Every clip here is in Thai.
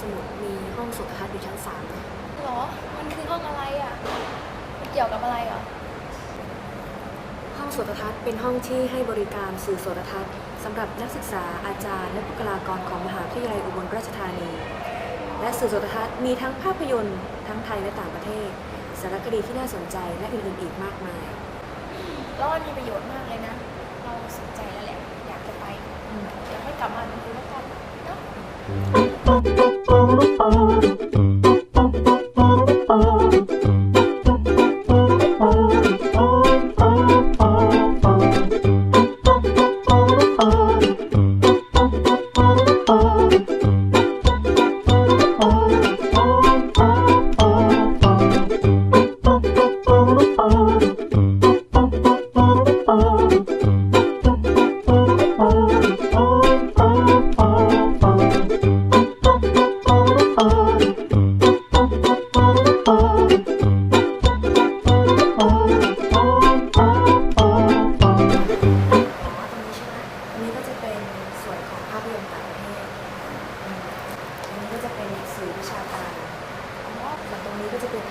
สมุดมีห้องสุขภัณฑ์อยู่ชั้นสามหรอ มันคือห้องอะไรอะมันเกี่ยวกับอะไรเหรอ ห้องโสตทัศน์เป็นห้องที่ให้บริการสื่อโสตทัศน์สำหรับนักศึกษาอาจารย์ และบุคลากรของมหาวิทยาลัยอุบลราชธานี และสื่อโสตทัศน์มีทั้งภาพยนตร์ทั้งไทยและต่างประเทศ สารคดีที่น่าสนใจและอื่นๆอีกมากมาย แล้วนมีประโยชน์มากเลยนะ เราสนใจแล้วแหละ อยากจะไป อยากให้กลับมาดูแล้วกันเนาะ Oh, oh.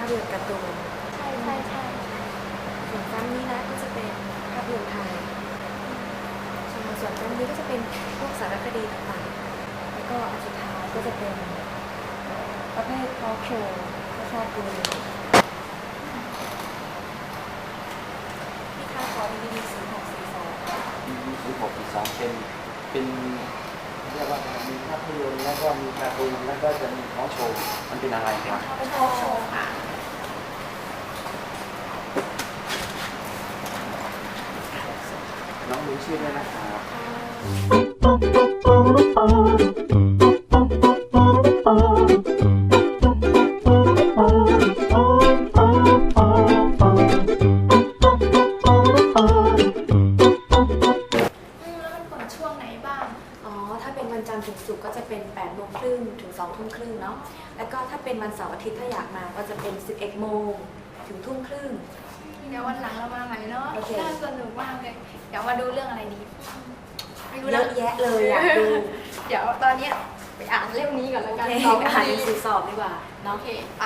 าพยนตร์การ์ตูนใช่ใช่ใช่ส่วนด้านนี้นะก็จะเป็นภาพยนตร์ไทยใช่ส่วนด้านนี้ก็จะเป็นพวกสารคดีต่างๆ แล้วก็อันสุดท้ายก็จะเป็นประเภททอล์กโชว์ก็ชอบดูพี่คะขอดีดีสีหกสีสองมีหกปีสองเป็นเป็นเรียกว่ามีภาพยนตร์แล้วก็มีการ์ตูนแล้วก็จะมีท้องโชว์มันเป็นอะไรครับเป็นทอล์กโชว์ค่ะ น้องรู้ชื่อด้วยนะครับอืมแล้วมันเปิดช่วงไหนบ้าง อ๋อ ถ้าเป็นวันจันทร์ถึงศุกร์ก็จะเป็น8โมงครึ่งถึง2ทุ่มครึ่งเนาะ แล้วก็ถ้าเป็นวันเสาร์อาทิตย์ถ้าอยากมาก็จะเป็น 11โมงถึงทุ่มครึ่ง เดี๋ยววันหลังเรามาใหม่เนาะโอเค น่าสนุกมากเลยเดี๋ยวมาดูเรื่องอะไรดีไม่รู้เยแล้วอะแยะเลยอยากดูเดี๋ยวตอนเนี้ยไปอ่านเล่มนี้ก่อนแล้วโอกันเคสองไปอ่านหนัดีงสือสอบดีกว่า โอเนาะเคไป